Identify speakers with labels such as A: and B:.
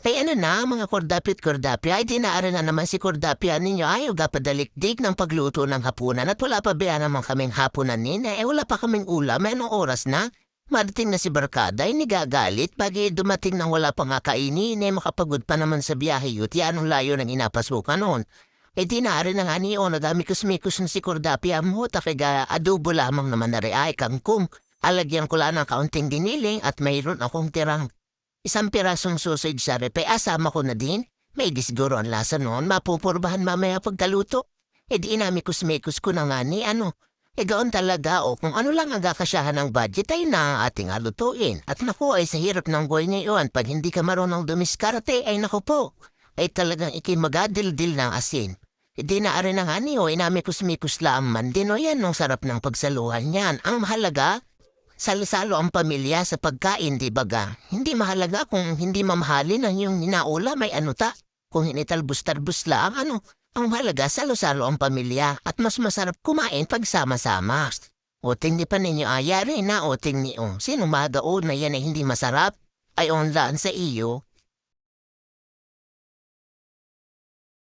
A: Kay ano na, mga kordapit kordapya, ay dinaaran na naman si kordapya ninyo. Ayaw gapadalikdig ng pagluto ng hapunan at wala pa ba naman kaming hapunan nina, eh wala pa kaming ulam, may anong oras na? Marating na si Barkada. Ay nagagalit pag dumating nang wala pa nga kainin, eh makapagod pa naman sa biyahe yut, yan ang layo ng inapasukan noon. Eh di na nga ni Ono. Dami-kus-mikus na si Kordapia mo, takiga adobo lamang naman na ay kangkong. Alagyan ko lang ng kaunting diniling at mayroon akong tirang Isang pirasong sausage sa repe, asama ko na din. May disguro ang lasa noon, mapupurbahan mamaya pagkaluto. E di inamikus-mikus ko na nga ni ano. E gaon talaga o kung ano lang ang kakasyahan ng budget ay na ating alutuin. At naku ay sa hirap ng buhay ngayon, pag hindi ka marunong dumiskarte ay naku po. Ay talagang ikimagadil-dil ng asin. E di na rin na nga ni o inamikus-mikus lang man din o yan ang sarap ng pagsaluhan yan. Ang mahalaga, Salo-salo ang pamilya sa pagkain, di baga? Hindi mahalaga kung hindi mamahalin ang iyong ninaula, may ano ta. Kung hinitalbus-tarbus lang, ano? Ang mahalaga, salo-salo ang pamilya at mas masarap kumain pag sama-sama. O tingni pa ninyo ayari na o tingni o. Sino magaon na yan ay hindi masarap? Ay onlaan sa iyo.